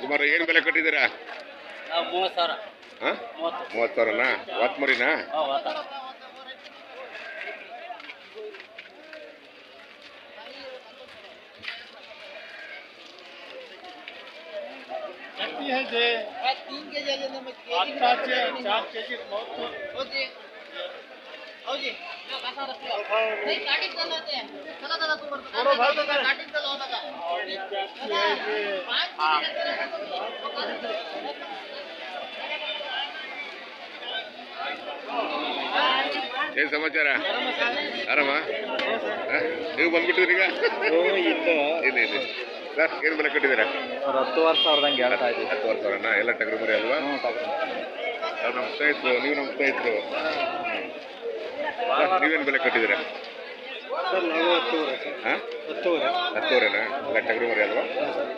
ಸುಮಾರು ಏನು ಬೆಲೆ ಕಟ್ಟಿದ್ದೀರಾ? ನಾವು ಮೂವತ್ತು ಸಾವಿರ. ಹಾಂ? ಮೂವತ್ತು. ಮೂವತ್ತು ಸಾವಿರನಾ? ವಾತ್ ಮರಿನಾ ಹಾಂ ವಾತ ಏನು ಸಮಾಚಾರ? ಆರಾಮ? ನೀವು ಬಂದ್ಬಿಟ್ಟಿದ್ರಿ ಈಗ? ಇತ್ತು ಇದೆ ಇದೆ ಸರ್ ಏನು ಬೆಲೆ ಕಟ್ಟಿದ್ದೀರಾ? ಹತ್ತು ವರ್ಷ ಸಾವಿರದಂಗೆ ಹೇಳ್ತಾ ಇದ್ದೀವಿ. ಹತ್ತು ವರ್ಷ ಅವ್ರಣ್ಣ ಎಲ್ಲ ಟಗರು ಮರಿ ಅಲ್ವಾ? ನಮ್ಮ ಸ್ನೇಹಿತರು ನೀವು ನಮ್ಮ ಸ್ನೇಹಿತರು. ನೀವೇನು ಬೆಲೆ ಕಟ್ಟಿದ್ದೀರಾ? ಹಾಂ? ಹತ್ತುವರೆ. ಹತ್ತುವರೆನಾ? ಎಲ್ಲ ಟಗರು ಮರಿ ಅಲ್ವಾ ಸರ್.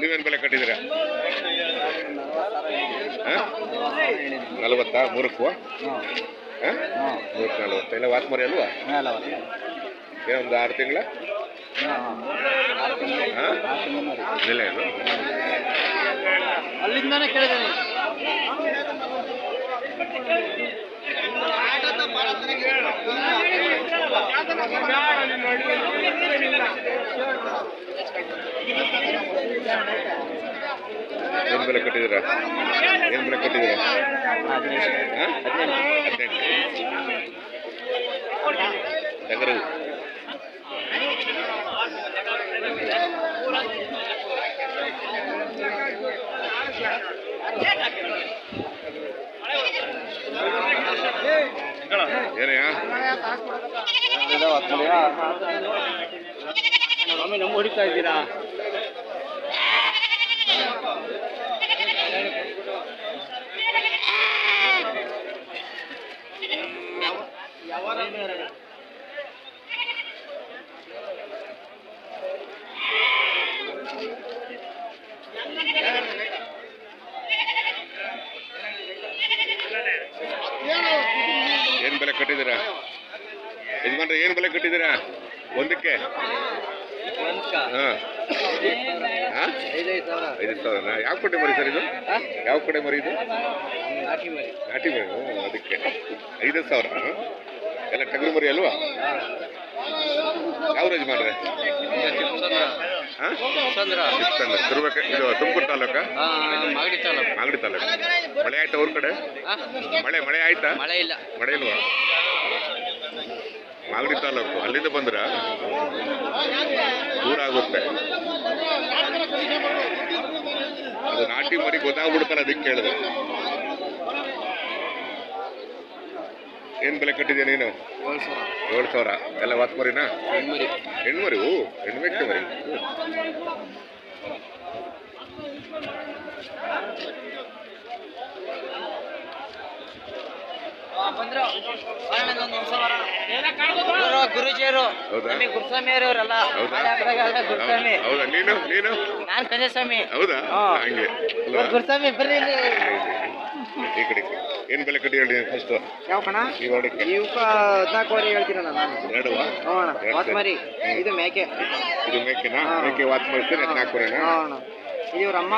ನೀವೇನು ಬೆಲೆ ಕಟ್ಟಿದ್ದೀರಾ? ಹಾಂ? ನಲವತ್ತಾ? ಮೂರಕ್ಕೂ ಹಾಂ. ಮೂರಕ್ಕೆ ನಲವತ್ತು? ಎಲ್ಲ ವಾತ್ ಮರಿ. ಅಲ್ವಾ ಏನೊಂದು ಆರು ತಿಂಗಳ? ಹಾಂ ಇಲ್ಲ ಏನು? ಅಲ್ಲಿಂದಾನೇ ಕೇಳಿದ್ದೀನಿ. ಏನು ಬೆಲೆ ಕಟ್ಟಿದ್ದೀರಾ? ಏನು ಬೆಲೆ ಕಟ್ಟಿದ್ದೀರಾ? ಹಾಂ? ಹದಿನೆಂಟು ಟಗರು ಏನಯ್ಯ ಸ್ವಾಮಿ ನಮ್ಮ ಹೊಡಿತಾ ಇದ್ದೀರಾ ಏನು ಬೆಲೆ ಕಟ್ಟಿದ್ದೀರಾ? ಯಜಮಾನ್ರೆ ಏನು ಬೆಲೆ ಕಟ್ಟಿದ್ದೀರಾ? ಒಂದಕ್ಕೆ? ಹಾಂ. ಐದು ಸಾವಿರನಾ? ಯಾವ ಕಡೆ ಮರಿ ಸರ್ ಇದು? ಯಾವ ಕಡೆ ಮರಿ ಇದು? ನಾಟಿ ಮರಿ. ಅದಕ್ಕೆ. ಐದು ಸಾವಿರ. ಎಲ್ಲ ಟಗರು ಮರಿ ಅಲ್ವಾ? ಯಾವ ಯಜಮಾನ್ರೆ ಮಾಡ್ರೆ? ತಿರುಬೇಕ ಇದು ತುಮಕೂರು ತಾಲೂಕ? ಮಾಗಡಿ ತಾಲೂಕು. ಮಾಗಡಿ ತಾಲೂಕು. ಮಳೆ ಆಯ್ತಾ ಅವ್ರ ಕಡೆ? ಮಳೆ ಮಳೆ ಆಯ್ತಾ? ಮಳೆ ಇಲ್ಲ. ಮಳೆ ಇಲ್ವಾ? ಮಾಗಡಿ ತಾಲೂಕು. ಅಲ್ಲಿಂದ ಬಂದ್ರ ದೂರ ಆಗುತ್ತೆ. ಅದು ನಾಟಿ ಮರಿ ಗೊತ್ತಾಗ್ಬಿಡ್ತಾರೆ ಅದಕ್ಕೆ ಕೇಳಿದೆ. ಏನ್ ಬೆಲೆ ಕಟ್ಟಿದ್ಯಾ ನೀನು? ಏಳು ಸಾವಿರ. ಎಲ್ಲ ವಾತ್ ಮರಿನಾ ಹೆಣ್ಮರಿ? ಓ ಹೆಣ್ಮೆಕ್ಕೆ ಮರಿ ಹ್ಮ್. ಇವರು ಗುರುಜಿಯರು ಗುರುಸ್ವಾಮಿ ನಮಗೆ ಗುರುಸ್ವಾಮಿಯವರು ಅವರೆಲ್ಲ ಹೌದಾ? ಮಳೆ ಹಬ್ಬದಾಗೆಲ್ಲ ಗುರುಸ್ವಾಮಿ. ಹೌದಾ? ನೀನು? ನೀನು? ನಾನು ಕಂಜಸ್ವಾಮಿ ಹೌದಾ? ಹಾ. ಹಂಗೆ. ಅಲ್ವಾ? ಗುರುಸ್ವಾಮಿ ಬರ್ರಿ. ಈ ಕಡೆ ಏನ್ ಬೆಲೆ ಕಟ್ಟಿ ಹೇಳಿ ಫಸ್ಟ್ ಯಾವ ಕಣ? ಈ ಹೊಡಕ್ಕೆ ಇವಕ್ಕ ಹದಿನಾಲ್ಕುವರೆ ಹೇಳ್ತೀರಲ್ಲ ನಾನು. ಎರಡು ಇದು ಮೇಕೆ. ಇದು ಮೇಕೆನಾ. ಮೇಕೆ ವಾತ್ ಮಾಡಿಸ್ತೀರಿ ಹದಿನಾಲ್ಕೂರೆನಾ ಹ್ಞೂ ಅಣ್ಣ. ಇದು ಅಮ್ಮ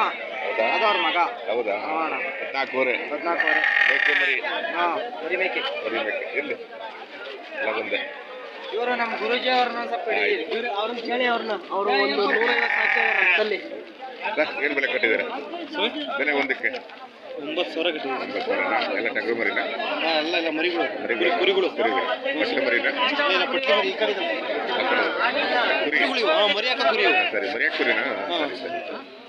ಹೌದಾ? ಅವ್ರ ಮಗ. ಹೌದಾ? ಅಣ್ಣ ಹದಿನಾಲ್ಕೂರೆ ಹದಿನಾಲ್ಕುವರೆ ಮೇಕೆ ಮರಿ. ಹಾಂ ಮರಿ ಮೇಕೆ ಮರಿ ಮೇಕೆ ಎಲ್ಲಿ ಎಲ್ಲ ಬಂದೆ. ಇವರು ನಮ್ಮ ಗುರುಜಿ ಅವ್ರನ್ನ ಸ್ವಲ್ಪ ಹಿಡೀರಿ. ಅವ್ರನ್ನ ಕೇಳಿ ಅವ್ರನ್ನ. ಅವರು ಒಂದು ನೂರೈವತ್ತು ತಲ್ಲಿ ಏನು ಬೆಲೆ ಕಟ್ಟಿದ್ದಾರೆ? ಬೆಲೆ ಒಂದಕ್ಕೆ? ಒಂಬತ್ತು ಸಾವಿರ ಕಟ್ಟಿದ್ದೀವಿ ಒಂಬತ್ತು ಸಾವಿರನಾ ಎಲ್ಲ ಟಗರು ಮರಿನಾ? ಎಲ್ಲ ಇಲ್ಲ ಮರಿಗಳು. ಮರಿಗಳು. ಕುರಿಗಳು. ಕುರಿಗಳು. ಮಕ್ಕಳ ಮರಿನಾ? ಪಟ್ಟಿ ಮರಿ ಈ ಕಡೆ. ಕುರಿ. ಹಾ, ಮರಿ ಇವು. ಮರಿ ಸರಿ ಮರಿಯಾಕ ಕುರಿನಾ? ಸರಿ ಸರಿ.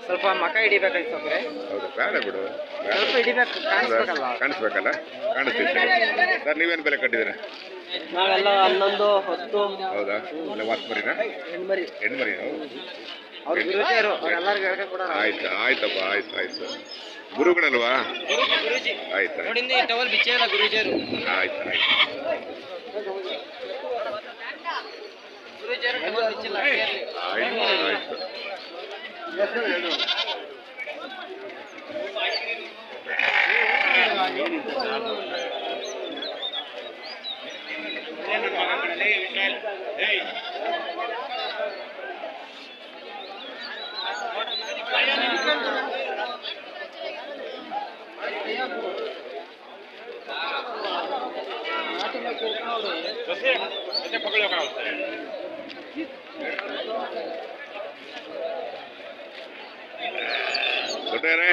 ಸ್ವಲ್ಪ ಮಕ ಹಿಡಿಬೇಕಾಯ್ತು ಹೌದಾ ಬೇಡ ಬಿಡು. ಬೇಡ. ಸ್ವಲ್ಪ ಹಿಡಿಬೇಕು ಕಾಣಿಸ್ಬೇಕಲ್ಲ? ಕಾಣಿಸ್ಬೇಕಲ್ಲ? ಕಾಣಿಸ್ತೈತೆ ಸರ್. ನೀವೇನು ಬೆಲೆ ಕಟ್ಟಿದ್ದೀರಾ? ನಾವೆಲ್ಲ ಹನ್ನೊಂದು ಹತ್ತು ಹೌದಾ? ಎಲ್ಲ ವಾತ್ ಮರಿನಾ? ಹೆಣ್ಮರಿ. ಹೆಣ್ಮರಿ ಅವ್ರ ಗುರುಜಿಯರು ಅವ್ರೆಲ್ಲರಿಗೂ ಹೇಳ್ಕೆ ಕೂಡ ಆಯ್ತು ಆಯ್ತಪ್ಪ ಆಯ್ತು ಆಯ್ತು. ಗುರುಗಳಲ್ವಾ? ಗುರುಜಿ ಆಯ್ತು. ಆಯ್ತು ಈ ಟವಲ್ ಬಿಚ್ಚೇ ಇಲ್ಲ ಗುರುಜಿಯರು ಆಯ್ತು ಆಯ್ತು. ಗುರುಜಿಯರು ಟವಲ್ ಬಿಚ್ಚಿಲ್ಲ ಆಯ್ತು ಆಯ್ತು. Você, você pagou o local, ದೊಡ್ಡವರೇ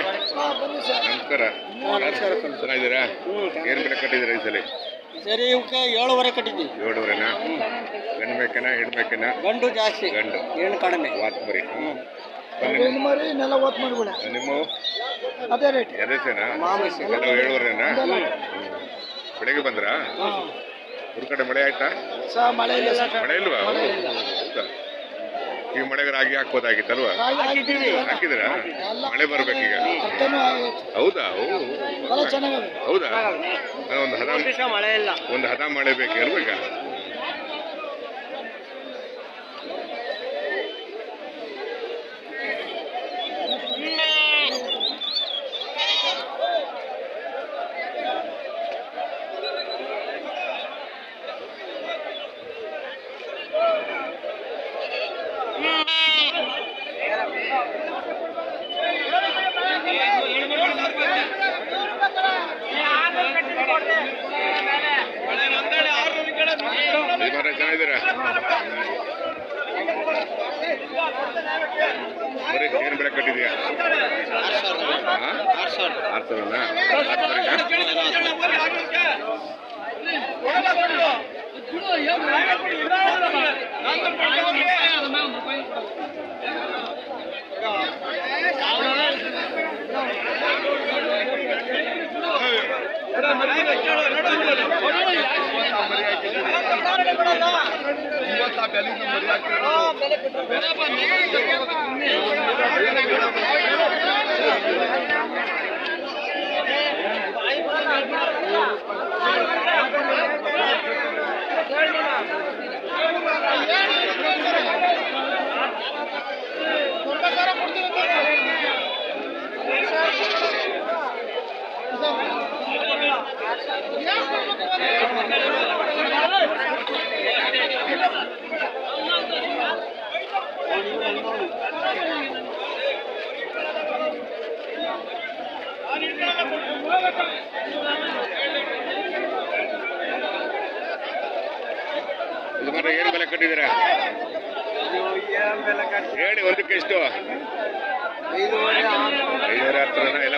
ನಮಸ್ಕಾರ. ಚೆನ್ನಾಗಿದ್ದೀರಾ? ಏನು ಬೆಲೆ ಕಟ್ಟಿದ್ದೀರಾ ಈ ಸಲ? ಸರಿ ಇವಕ್ಕೆ ಏಳುವರೆ ಕಟ್ಟಿದ್ದೀವಿ ಏಳುವರೆನಾ? ಗಂಡು ಬೇಕೇನಾ ಹೆಣ್ಣು ಬೇಕೇನಾ ಗಂಡು ಜಾಸ್ತಿ. ಗಂಡು. ಹೆಣ್ಣು ಕಡಿಮೆ. ವಾತ್ ಮರಿ. ಮಾಡ್ಬಿಡ ನಿಮ್ಮ? ಅದೇ ರೇಟ್. ಎದೆಸೇನಾ ಏಳುವರೆನಾ? ಬೆಳಗ್ಗೆ ಬಂದ್ರಾ? ಊರ್ ಕಡೆ ಮಳೆ ಆಯ್ತಾ? ಸಾ ಮಳೆ ಇಲ್ಲ. ಮಳೆ ಇಲ್ವಾ? ಹೌದಾ? ಈ ಮಳೆಗೆ ರಾಗಿ ಹಾಕ್ಬೋದಾಗಿತ್ತಲ್ವಾ? ಹಾಕಿದ್ರ ಹಾಕಿದ್ರಾ ಮಳೆ ಬರ್ಬೇಕೀಗ ಹೌದಾ? ಹೌದಾ? ಒಂದು ಹದ ಮಳೆ ಇಲ್ಲ. ಒಂದು ಹದ ಮಳೆ ಬೇಕು. ಅಲ್ವಾ ಈಗ. ಚೆನ್ನಾಗಿದ್ದೀರಾ ಬರೀ ಏನು ಬೆಳೆ ಕಟ್ಟಿದ್ಯಾ? ಆರು ಸಾವಿರನಾ ಆರು ಸಾವಿರನಾ ಯಜಮಾನ್ರೆ ಏನು ಬೆಲೆ ಕಟ್ಟಿದ್ದೀರಾ? ಹೇಳಿ ಒಂದಕ್ಕೆ ಎಷ್ಟು ಐದುವರೆ ಹತ್ರನ? ಎಲ್ಲ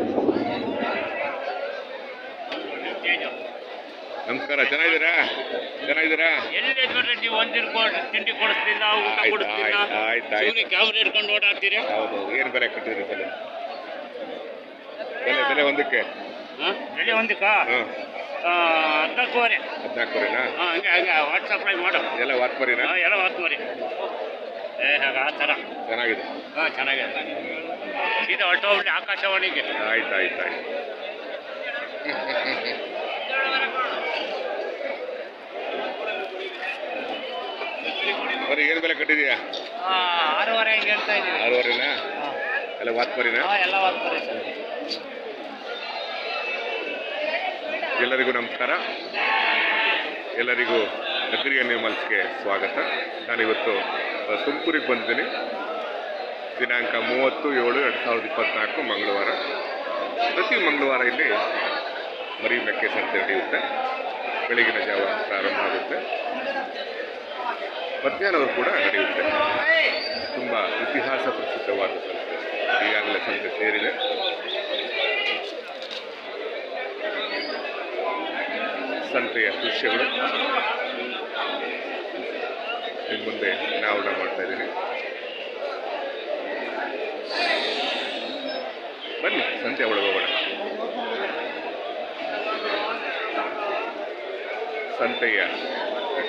ನಮಸ್ಕಾರ ಚೆನ್ನಾಗಿದ್ದೀರಾ ಚೆನ್ನಾಗಿದ್ದೀರಾ ಎಲ್ಲಿ ನೀವು ಒಂದಿನ ತಿಂಡಿ ಕೊಡಿಸ್ತಿಲ್ಲ ಊಟ ಆಯ್ತು, ಕೊಡಿಸ್ತಿಲ್ಲ ಆಯ್ತು, ಆಯ್ತು, ಆಯ್ತು. ಕ್ಯಾಮ್ರಾ ಹಿಡ್ಕೊಂಡು ಓಡಾಡ್ತೀರಿ ಹೌದು ಏನು ಬೆಲೆ ಕಟ್ಟಿದ್ರಿ ಬೆಲೆ ಬೆಲೆ ಬೆಲೆ ಒಂದಕ್ಕೆ? ಹಾಂ? ಬೆಳೆ ಒಂದಕ್ಕ? ಹಾಂ. ಹದಿನಾಲ್ಕೂವರೆ. ಹದಿನಾಲ್ಕುವರೆನಾ? ಹಾಂ ಹಂಗೆ ಹಂಗೆ ವಾಟ್ಸಪ್ ಮಾಡು. ಎಲ್ಲ ವಾತ್ಮರಿನಾ ಎಲ್ಲ ಏ ಹಾಗೆ ಆ ಥರ. ಚೆನ್ನಾಗಿದೆ. ಹಾಂ ಚೆನ್ನಾಗಿದೆ. ಇದು ಆಕಾಶವಾಣಿಗೆ. ಆಯ್ತು ಆಯ್ತು ಆಯ್ತು. ಬರೀ ಏನು ಬೆಲೆ ಕಟ್ಟಿದೀಯಾ? ಆರೂವರೆ ಹಿಂಗೆ ಹೇಳ್ತಾ ಇದ್ದೀವಿ. ಆರೂವರೆನಾ? ಎಲ್ಲ ಹಾಂ ಎಲ್ಲ ವಾತ್ ಮರಿ ಸರ್. ಎಲ್ಲರಿಗೂ ನಮಸ್ಕಾರ. ಎಲ್ಲರಿಗೂ ಅಗ್ರಿಯ ಅನಿಮಲ್ಸ್ಗೆ ಸ್ವಾಗತ. ನಾನಿವತ್ತು ಇವತ್ತು ತುಮಕೂರಿಗೆ ಬಂದಿದ್ದೀನಿ. ದಿನಾಂಕ ಮೂವತ್ತು ಏಳು ಎರಡು ಸಾವಿರದ ಇಪ್ಪತ್ತ್ನಾಲ್ಕು ಮಂಗಳವಾರ. ಪ್ರತಿ ಮಂಗಳವಾರ ಇಲ್ಲಿ ಮರಿ ಮೆಕ್ಕೆ ಸಂತೆ ನಡೆಯುತ್ತೆ. ಬೆಳಗಿನ ಜಾವ ಪ್ರಾರಂಭ ಆಗುತ್ತೆ. ಮಧ್ಯಾಹ್ನವೂ ಕೂಡ ನಡೆಯುತ್ತೆ. ತುಂಬ ಇತಿಹಾಸ ಪ್ರಸಿದ್ಧವಾದ ಸಂಸ್ಥೆ ಈಗಾಗಲೇ ಸಂಸ್ಥೆ ಸೇರಿದೆ. ಸಂತೆಯ ದೃಶ್ಯಗಳು. ನಿಮ್ಮ ಮುಂದೆ ಅನಾವರಣ ಮಾಡ್ತಾ ಇದ್ದೀನಿ ಬನ್ನಿ, ಸಂತೆ ಒಳಗೆ ಹೋಗೋಣ. ಸಂತೆಯ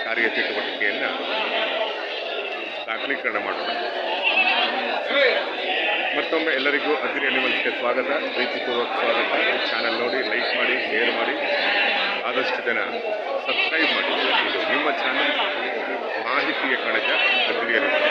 ಕಾರ್ಯಚಟುವಟಿಕೆಯನ್ನು ದಾಖಲೀಕರಣ ಮಾಡೋಣ. ಮತ್ತೊಮ್ಮೆ ಎಲ್ಲರಿಗೂ ಅಗ್ರಿ ಅನಿಮಲ್ಸ್ಗೆ ಸ್ವಾಗತ. ಪ್ರೀತಿಪೂರ್ವಕ ಸ್ವಾಗತ. ಚಾನಲ್ ನೋಡಿ, ಲೈಕ್ ಮಾಡಿ, ಶೇರ್ ಮಾಡಿ. ಆದಷ್ಟು ಜನ ಸಬ್ಸ್ಕ್ರೈಬ್ ಮಾಡಿ. ಇದು ನಿಮ್ಮ ಚಾನಲ್. ಮಾಹಿತಿಯ ಕಣಜ ಅಗ್ರಿ ಅನಿಮಲ್ಸ್